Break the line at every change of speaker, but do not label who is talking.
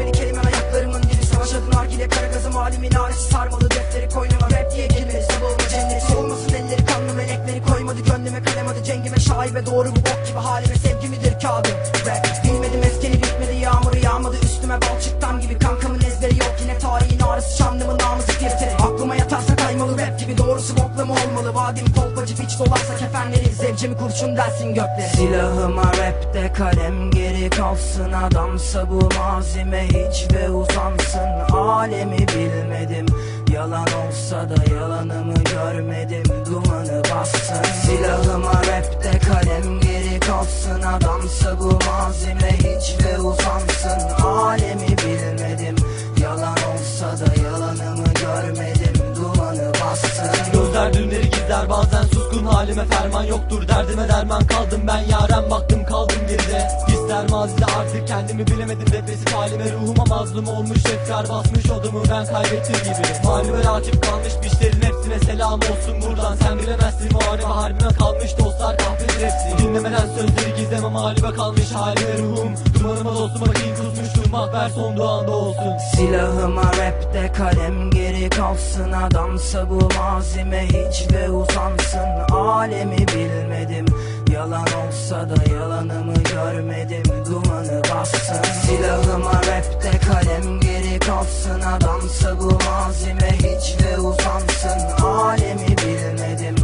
beni kelime ayaklarımın dili. Savaş adı nargile kara gazım halimin ağrısı Sarmalı defteri koynuma rap diye kelimeniz de bulma cennet Soğumasın elleri kanlı melekleri koymadı. Gönlüme kalem adı cengime şaibe. Doğru bu bok gibi halime sevgi midir kağıdı Rap. Bilmedim eskeni bitmedi. Yağmuru yağmadı. Üstüme balçıktan gibi kankamın ezberi yok. Yine tarih boklama olmalı Vadim kolpacı piç dolarsa kefenleri zevcimi kurşun dersin gökleri. Silahıma rapte kalem geri kalsın adamsa bu mazime hiç ve uzansın Alemi bilmedim Yalan olsa da yalanımı görmedim. Dumanı bassın Silahıma rapte kalem geri kalsın Adamsa bu mazime hiç ve uzansın
dünleri gizler bazen suskun halime ferman yoktur. Derdime derman kaldım ben yaren baktım kaldım geride. Hisler mazide artık kendimi bilemedim. Depresif halime ruhuma mazlum olmuş Efkar basmış odumu ben kaybettim gibi. Halime rakip kalmış pişlerin hepsine selam olsun. Buradan Sen bilemezsin muharebe harbime kalmış dostlar kahvedir hepsi Dinlemeden sözleri gizlemem halime kalmış halime ruhum. Dumanıma dostuma kin kusmuştum mahver sonduğu anda olsun.
Silahıma rapte kalem geri kalsın. Adamsa bu mazime hiç ve uzansın Alemi bilmedim. Yalan olsa da yalanımı görmedim. Dumanı bassın. Silahıma rapte kalem geri kalsın. Adamsa bu mazime hiç ve uzansın Alemi bilmedim